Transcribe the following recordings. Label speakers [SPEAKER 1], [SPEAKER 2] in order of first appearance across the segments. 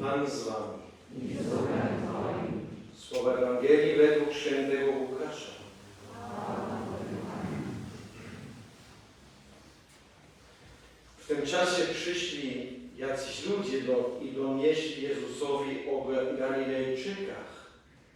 [SPEAKER 1] Pan z wami. Słowa Ewangelii według świętego Łukasza. W tym czasie przyszli jacyś ludzie do, i donieśli Jezusowi o Galilejczykach,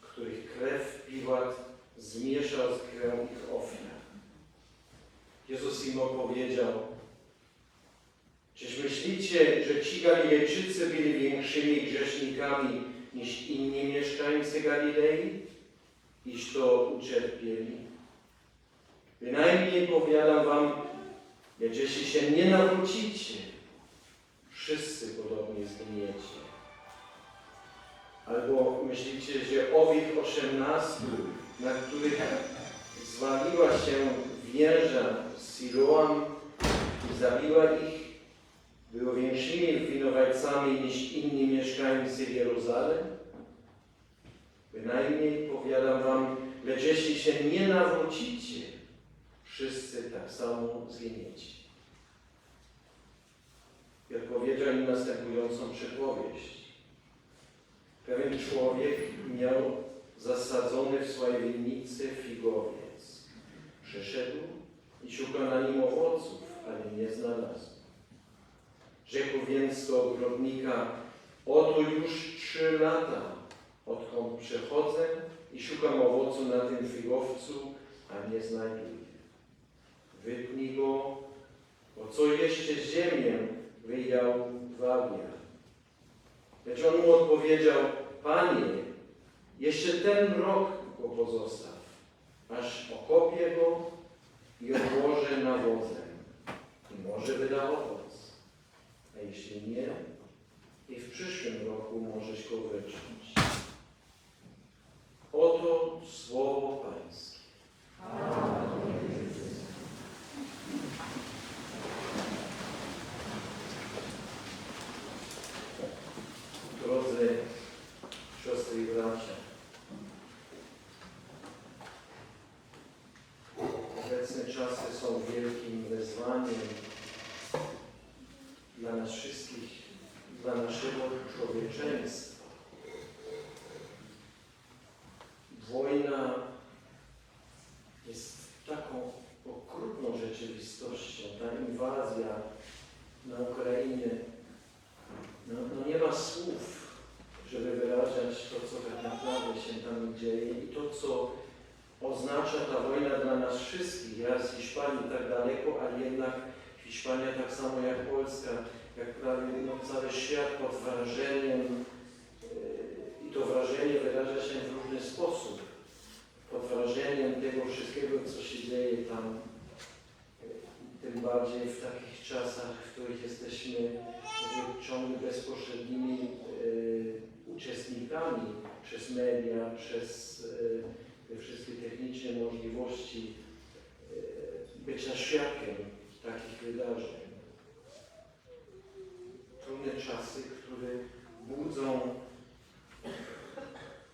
[SPEAKER 1] których krew Piłat zmieszał z krwią ich ofiar. Jezus im opowiedział, Myślicie, że ci Galilejczycy byli większymi grzesznikami niż inni mieszkańcy Galilei, iż to ucierpieli? Bynajmniej powiadam wam, lecz jeśli się nie nawrócicie, wszyscy podobnie zginiecie. Albo myślicie, że owych osiemnastu, na których zwaliła się wieża Siloam i zabiła ich, było większymi winowajcami niż inni mieszkańcy Jeruzalem? Bynajmniej powiadam wam, lecz jeśli się nie nawrócicie, wszyscy tak samo zginiecie. I odpowiedział im następującą przypowieść. Pewien człowiek miał zasadzony w swojej winnicy figowiec. Przyszedł i szukał na nim znalazł. Rzekł więc do ogrodnika, oto już trzy lata, odkąd przechodzę i szukam owocu na tym figowcu, a nie znajduję. Wytnij go, bo co jeszcze ziemię wyjał dwa dnia. Lecz on mu odpowiedział, Panie, jeszcze ten rok go pozostaw, aż okopię go i odłożę nawozem i może wyda owoc. Jeśli nie, i w przyszłym roku możesz go wyczuć. Oto słowo Pańskie. Drodzy siostry i bracia, obecne czasy są wielkim wyzwaniem dla nas wszystkich, dla naszego człowieczeństwa. Wojna jest taką okrutną rzeczywistością. Ta inwazja na Ukrainie, no, no nie ma słów, żeby wyrażać to, co tak naprawdę się tam dzieje i to, co oznacza ta wojna dla nas wszystkich. Ja z Hiszpanii tak daleko, ale jednak Hiszpania tak samo jak Polska, jak prawie no, cały świat pod wrażeniem yy, i to wrażenie wyraża się w różny sposób. Pod wrażeniem tego wszystkiego, co się dzieje tam, yy, tym bardziej w takich czasach, w których jesteśmy ciągle bezpośrednimi yy, uczestnikami przez media, przez te wszystkie techniczne możliwości bycia świadkiem takich wydarzeń. Trudne czasy, które budzą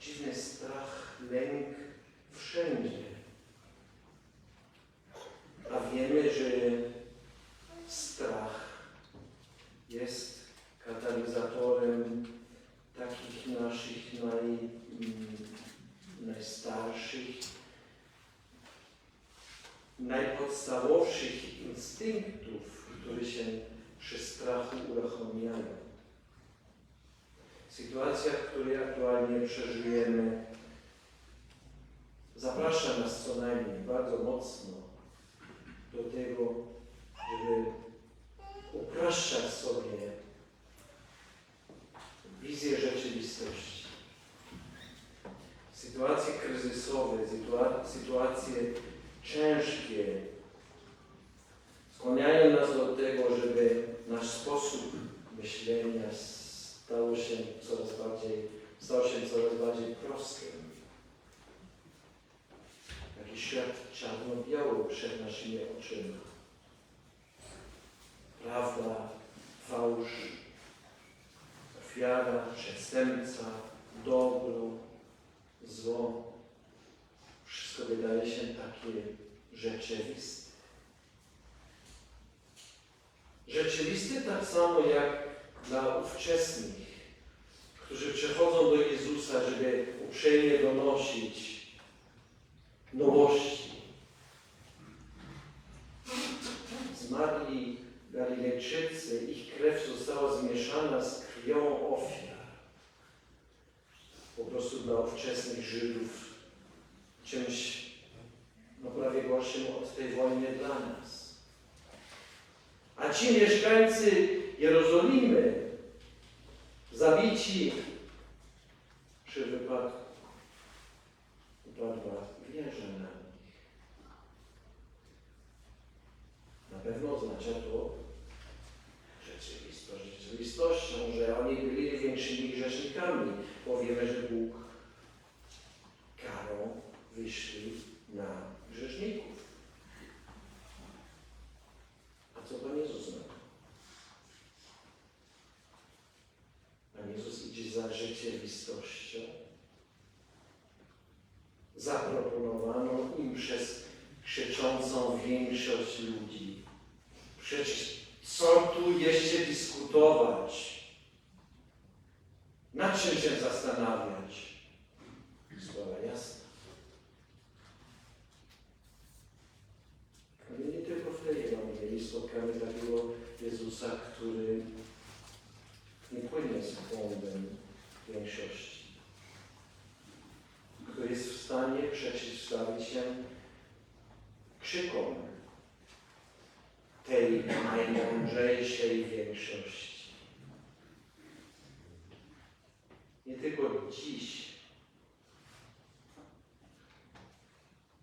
[SPEAKER 1] dziwny strach, lęk wszędzie. A wiemy, że strach jest katalizatorem takich naszych naj, mm, najstarszych, najpodstawowszych instynktów, które się przy strachu uruchamiają. Sytuacja, w której aktualnie przeżyjemy, zaprasza nas co najmniej bardzo mocno do tego, żeby upraszczać sobie wizję rzeczywistości. Sytuacje kryzysowe, sytua sytuacje ciężkie skłaniają nas do tego, żeby nasz sposób myślenia stał się coraz bardziej, stał się coraz bardziej prostym. Taki świat czarno-biały przed naszymi oczyma. Prawda, fałsz, ofiara, przestępca, dobro, zło. Wszystko wydaje się takie rzeczywiste. Rzeczywiste tak samo jak dla ówczesnych którzy przychodzą do Jezusa, żeby uprzejmie donosić nowości. Zmarli Galilejczycy, ich krew została zmieszana z krwią ofiar. Po prostu dla ówczesnych Żydów czymś prawie gorszym od tej wojny dla nas. A ci mieszkańcy Jerozolimy, zabici przy wypadku, upadła wieża na nich. Na pewno oznacza to rzeczywistość rzeczywistością, że oni byli większymi grzesznikami, bo wiemy, że Bóg karą wyszli na grzeszników. A co Pan Jezus na to? Pan Jezus idzie za rzeczywistością. Zaproponowano im przez krzyczącą większość ludzi. Przecież co tu jeszcze dyskutować? Nad czym się zastanawiać? Sprawa jasna. Ale nie tylko w tej Ewangelii spotkamy takiego Jezusa, który nie płynie z błądem większości. Który jest w stanie przeciwstawić się krzykom tej najmądrzejszej większości. Nie tylko dziś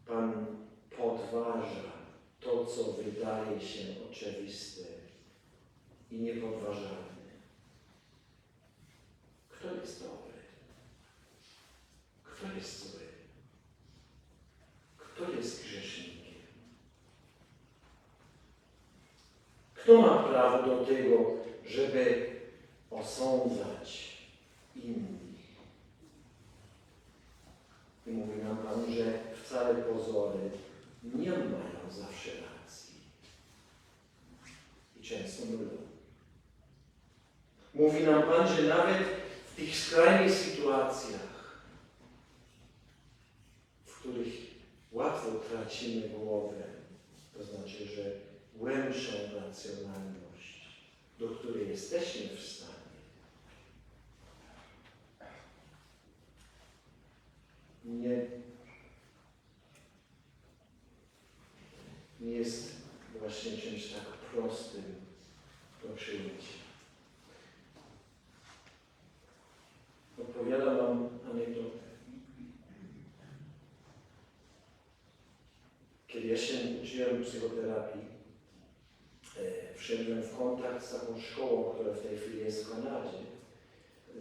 [SPEAKER 1] Pan podważa to, co wydaje się oczywiste i niepodważalne. Kto jest dobry? Kto jest zły? Kto jest grzesznikiem? Kto ma prawo do tego, żeby osądzać innych? I mówi nam Pan, że wcale pozory nie mają zawsze racji. I często mylą. Mówi nam Pan, że nawet w tych skrajnych sytuacjach, w których łatwo tracimy głowę, to znaczy, że głębszą racjonalność, do której jesteśmy w stanie, nie, nie jest właśnie czymś tak prostym do przyjęcia. Opowiadam Wam anegdotę. Kiedy ja się psychoterapii, e, wszedłem w kontakt z taką szkołą, która w tej chwili jest w Kanadzie,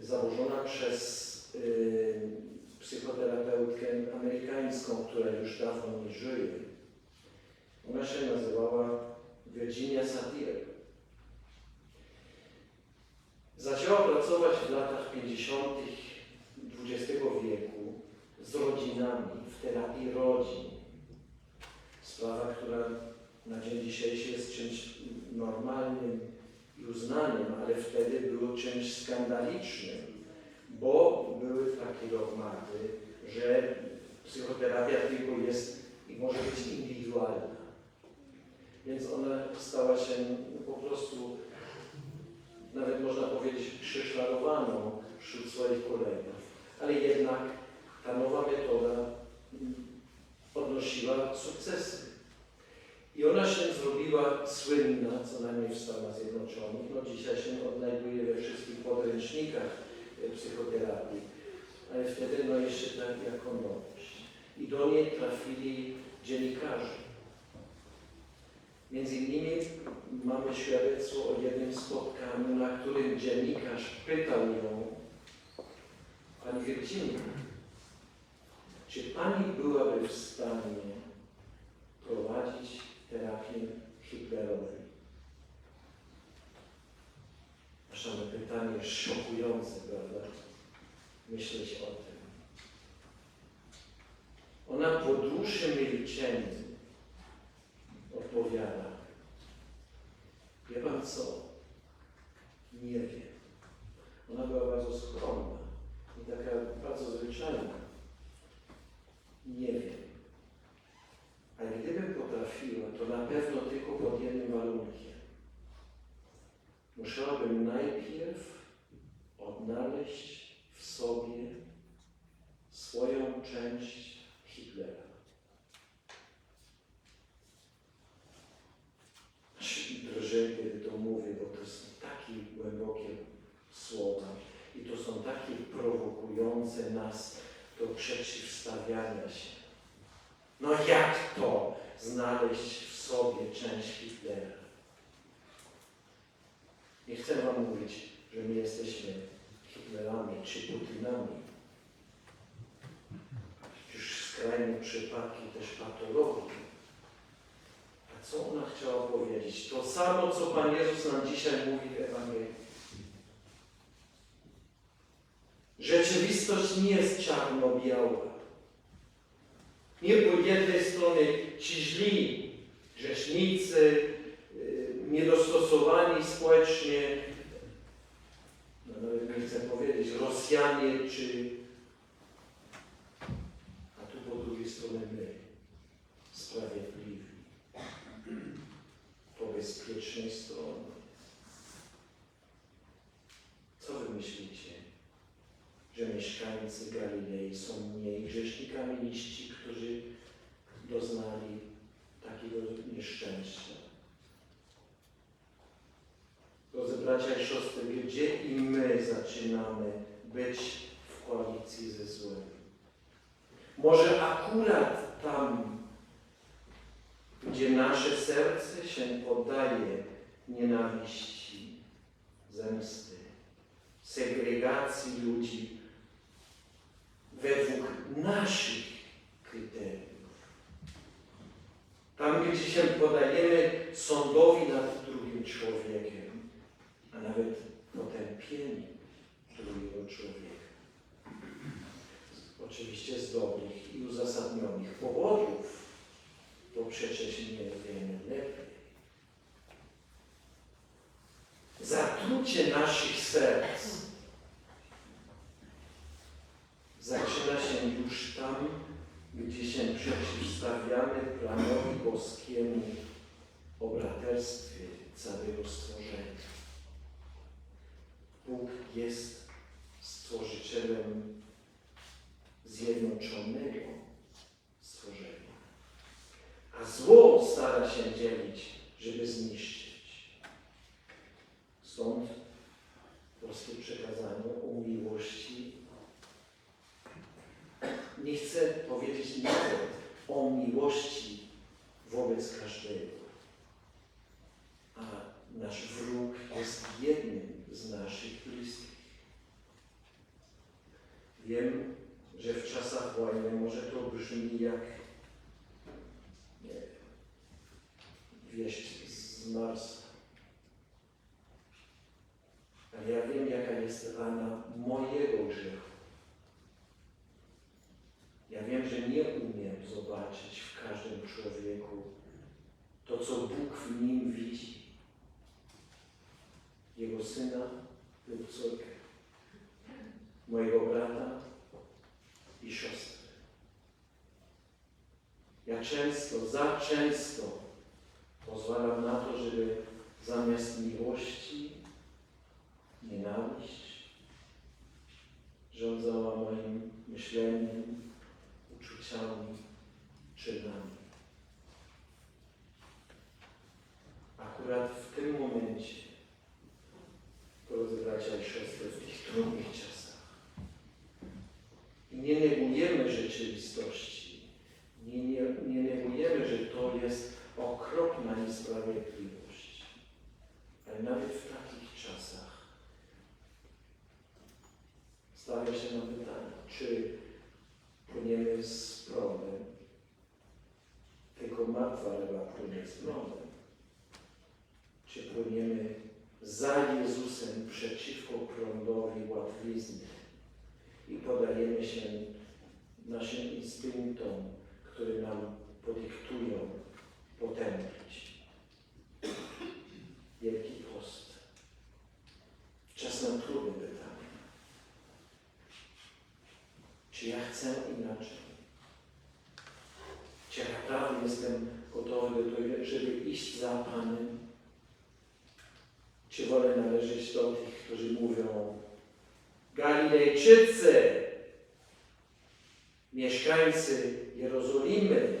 [SPEAKER 1] założona przez y, psychoterapeutkę amerykańską, która już dawno nie żyje. Ona się nazywała Virginia Satir. Zaczęła pracować w latach 50. XX wieku z rodzinami, w terapii rodzin. Sprawa, która na dzień dzisiejszy jest czymś normalnym i uznanym, ale wtedy było czymś skandalicznym, bo były takie dogmaty, że psychoterapia tylko jest i może być indywidualna. Więc ona stała się po prostu, nawet można powiedzieć, prześladowaną wśród swoich kolegów. Ale jednak ta nowa metoda odnosiła sukcesy. I ona się zrobiła słynna, co najmniej w Stanach Zjednoczonych. No dzisiaj się odnajduje we wszystkich podręcznikach e, psychoterapii, ale wtedy no jeszcze tak jako nowość. I do niej trafili dziennikarze. Między innymi mamy świadectwo o jednym spotkaniu, na którym dziennikarz pytał ją, Pani Virginia, czy Pani byłaby w stanie prowadzić szokujące, prawda? Myśleć o tym. Ona po dłuższym milczeniu odpowiada. Wie Pan co? Nie wiem. Ona była bardzo skromna. i taka bardzo zwyczajna. Nie wiem. Ale gdybym potrafiła, to na pewno tylko pod jednym warunkiem. Musiałabym najpierw odnaleźć w sobie swoją część Hitlera. Aż kiedy to mówię, bo to są takie głębokie słowa i to są takie prowokujące nas do przeciwstawiania się. No jak to znaleźć w sobie część Hitlera? Nie chcę wam mówić, że my jesteśmy Hitlerami czy Putinami. Przecież skrajne przypadki też patologii. A co ona chciała powiedzieć? To samo, co Pan Jezus nam dzisiaj mówi w Ewangelii. Rzeczywistość nie jest czarno-biała. Nie po jednej stronie ci źli, grzesznicy, yy, niedostosowani społecznie, no nawet nie chcę powiedzieć, Rosjanie, czy a tu po drugiej stronie my, sprawiedliwi, po bezpiecznej stronie. Co wy myślicie? Że mieszkańcy Galilei są mniej grzesznikami niż ci, którzy doznali takiego nieszczęścia? Drodzy bracia i siostry, gdzie i my zaczynamy być w koalicji ze złem? Może akurat tam, gdzie nasze serce się poddaje nienawiści, zemsty, segregacji ludzi według naszych kryteriów. Tam, gdzie się podajemy sądowi nad drugim człowiekiem, a nawet przecież nie wiemy lepiej. Zatrucie naszych serc zaczyna się już tam, gdzie się przeciwstawiamy planowi boskiemu o braterstwie całego stworzenia. Bóg jest stworzycielem zjednoczonego stworzenia, a zło stara się dzielić, żeby zniszczyć. Stąd polskie przekazanie o miłości nie chcę powiedzieć nawet o miłości wobec każdego. A nasz wróg jest jednym z naszych bliskich. Wiem, że w czasach wojny może to brzmi jak nie wiem, wieść z Marsa. Ale ja wiem, jaka jest rana mojego grzechu. Ja wiem, że nie umiem zobaczyć w każdym człowieku to, co Bóg w nim widzi. Jego syna lub córkę, mojego brata i siostrę. Ja często, za często pozwalam na to, żeby zamiast miłości nienawiść rządzała moim myśleniem, uczuciami, czynami. Akurat w tym momencie, drodzy bracia i siostry, w tych trudnych czasach, i nie negujemy rzeczywistości, nie, nie, nie negujemy, że to jest okropna niesprawiedliwość, ale nawet w takich czasach stawia się nam pytanie, czy płyniemy z prądem, tylko martwa ryba płynie z prądem, czy płyniemy za Jezusem przeciwko prądowi łatwizny i podajemy się naszym instynktom, które nam podyktują potępić. Wielki post. Czas na trudne pytanie. Czy ja chcę inaczej? Czy ja naprawdę jestem gotowy do tego, żeby iść za Panem? Czy wolę należeć do tych, którzy mówią Galilejczycy, mieszkańcy Jerozolimy,